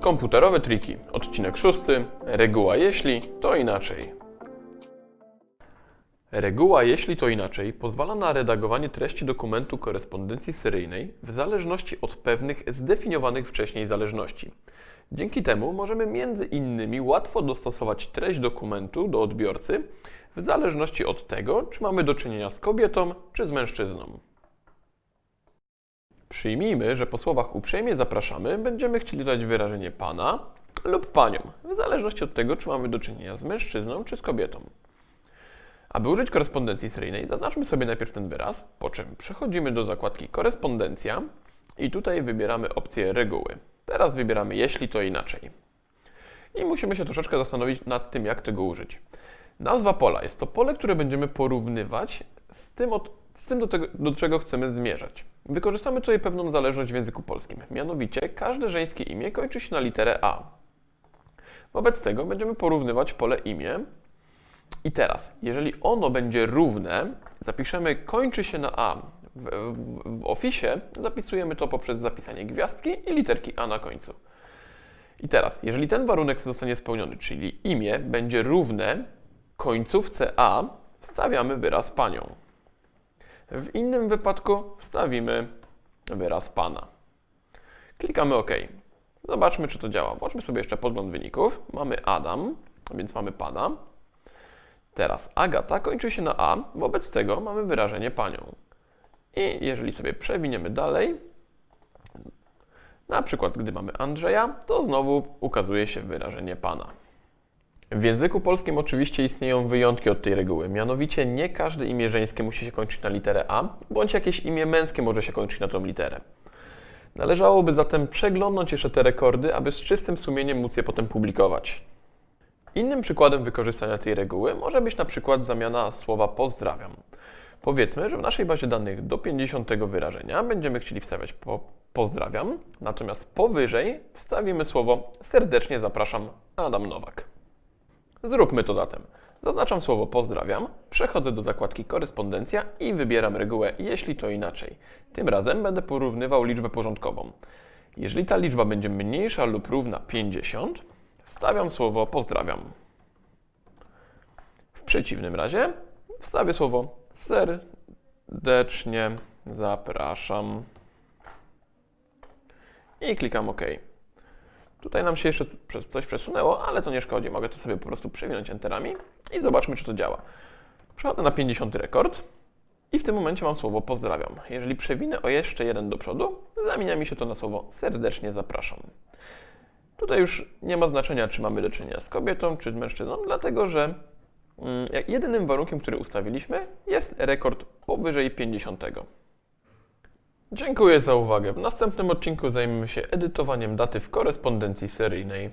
Komputerowe triki. Odcinek szósty. Reguła jeśli, to inaczej. Reguła jeśli to inaczej pozwala na redagowanie treści dokumentu korespondencji seryjnej w zależności od pewnych zdefiniowanych wcześniej zależności. Dzięki temu możemy między innymi łatwo dostosować treść dokumentu do odbiorcy w zależności od tego, czy mamy do czynienia z kobietą czy z mężczyzną. Przyjmijmy, że po słowach uprzejmie zapraszamy będziemy chcieli dodać wyrażenie pana lub panią, w zależności od tego, czy mamy do czynienia z mężczyzną czy z kobietą. Aby użyć korespondencji seryjnej, zaznaczmy sobie najpierw ten wyraz, po czym przechodzimy do zakładki Korespondencja i tutaj wybieramy opcję Reguły. Teraz wybieramy Jeśli to inaczej. I musimy się troszeczkę zastanowić nad tym, jak tego użyć. Nazwa pola jest to pole, które będziemy porównywać z tym, od, z tym do, tego, do czego chcemy zmierzać. Wykorzystamy tutaj pewną zależność w języku polskim. Mianowicie każde żeńskie imię kończy się na literę A. Wobec tego będziemy porównywać pole imię i teraz, jeżeli ono będzie równe, zapiszemy kończy się na A. W, w, w Office zapisujemy to poprzez zapisanie gwiazdki i literki A na końcu. I teraz, jeżeli ten warunek zostanie spełniony, czyli imię będzie równe końcówce A, wstawiamy wyraz panią. W innym wypadku wstawimy wyraz pana. Klikamy OK. Zobaczmy, czy to działa. Włączmy sobie jeszcze podgląd wyników. Mamy Adam, więc mamy pana. Teraz Agata kończy się na A, wobec tego mamy wyrażenie panią. I jeżeli sobie przewiniemy dalej, na przykład gdy mamy Andrzeja, to znowu ukazuje się wyrażenie pana. W języku polskim oczywiście istnieją wyjątki od tej reguły. Mianowicie nie każde imię żeńskie musi się kończyć na literę A, bądź jakieś imię męskie może się kończyć na tą literę. Należałoby zatem przeglądnąć jeszcze te rekordy, aby z czystym sumieniem móc je potem publikować. Innym przykładem wykorzystania tej reguły może być na przykład zamiana słowa pozdrawiam. Powiedzmy, że w naszej bazie danych do 50 wyrażenia będziemy chcieli wstawiać po pozdrawiam, natomiast powyżej wstawimy słowo serdecznie zapraszam Adam Nowak. Zróbmy to zatem. Zaznaczam słowo pozdrawiam, przechodzę do zakładki korespondencja i wybieram regułę jeśli to inaczej. Tym razem będę porównywał liczbę porządkową. Jeżeli ta liczba będzie mniejsza lub równa 50, wstawiam słowo pozdrawiam. W przeciwnym razie wstawię słowo serdecznie zapraszam i klikam OK. Tutaj nam się jeszcze coś przesunęło, ale to nie szkodzi. Mogę to sobie po prostu przewinąć enterami i zobaczmy, czy to działa. Przechodzę na 50 rekord i w tym momencie mam słowo pozdrawiam. Jeżeli przewinę o jeszcze jeden do przodu, zamienia mi się to na słowo serdecznie zapraszam. Tutaj już nie ma znaczenia, czy mamy do czynienia z kobietą, czy z mężczyzną, dlatego że mm, jedynym warunkiem, który ustawiliśmy, jest rekord powyżej 50. Dziękuję za uwagę. W następnym odcinku zajmiemy się edytowaniem daty w korespondencji seryjnej.